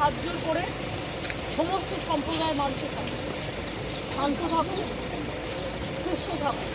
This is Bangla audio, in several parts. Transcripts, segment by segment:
হাত জোর করে সমস্ত সম্প্রদায়ের মানুষের কাছে শান্ত থাকুন সুস্থ থাকুন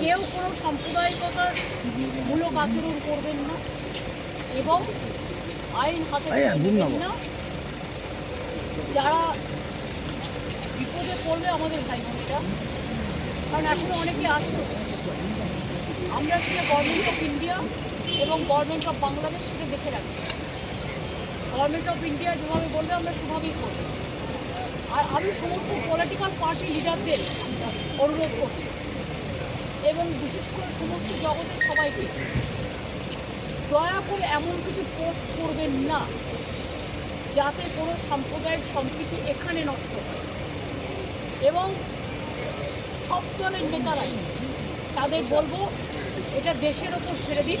কেউ কোনো সাম্প্রদায়িকতার মূলক আচরণ করবেন না এবং আইন হাতে না যারা বিপদে পড়বে আমাদের ভাই বোনেরা, কারণ এখনও অনেকে আছে। আমরা সেটা গভর্নমেন্ট অফ ইন্ডিয়া এবং গভর্নমেন্ট অফ বাংলাদেশ সেটা দেখে রাখি গভর্নমেন্ট অফ ইন্ডিয়া যেভাবে বলবে, আমরা সেভাবেই করব। আর আমি সমস্ত পলিটিক্যাল পার্টি লিডারদের অনুরোধ করছি। এবং বিশেষ করে সমস্ত জগতের সবাইকে। দয়া করে এমন কিছু পোস্ট করবেন না, যাতে কোনো সাম্প্রদায়িক সম্প্রীতি এখানে নষ্ট হয়। এবং সব দলের নেতারাই, তাদের বলব, এটা দেশের ওপর ছেড়ে দিন।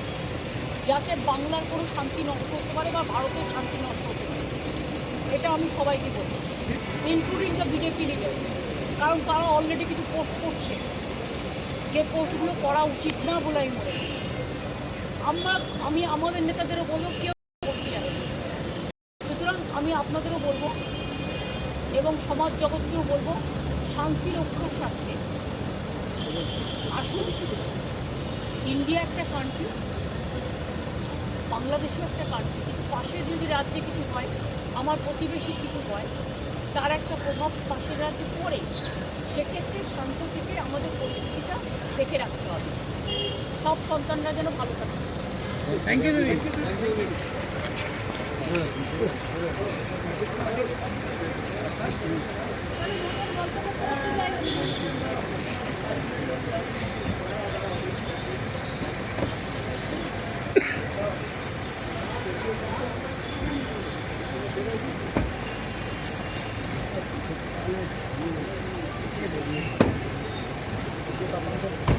যাতে বাংলার কোনো শান্তি নষ্ট হতে পারে বা ভারতের শান্তি নষ্ট হতে পারে এটা আমি সবাইকে বলব ইনক্লুডিং দ্য বিজেপি লিডার কারণ তারা অলরেডি কিছু পোস্ট করছে। যে পোস্টগুলো করা উচিত না বলে আমি মনে আমরা, আমি আমাদের নেতাদেরও বলব, কেউ। সুতরাং আমি আপনাদেরও বলব এবং সমাজ জগৎকেও বলব, শান্তি রক্ষার স্বার্থে। আসুন, ইন্ডিয়া একটা কান্ট্রি বাংলাদেশও একটা কান্ট্রি কিন্তু পাশের যদি রাজ্যে কিছু হয় আমার প্রতিবেশী কিছু হয় তার একটা প্রভাব পাশের রাজ্যে পড়ে সেক্ষেত্রে শান্ত থেকে আমাদের পরিস্থিতিটা দেখে রাখতে হবে। সব সন্তানরা যেন ভালো থাকে। Thank you Thank you.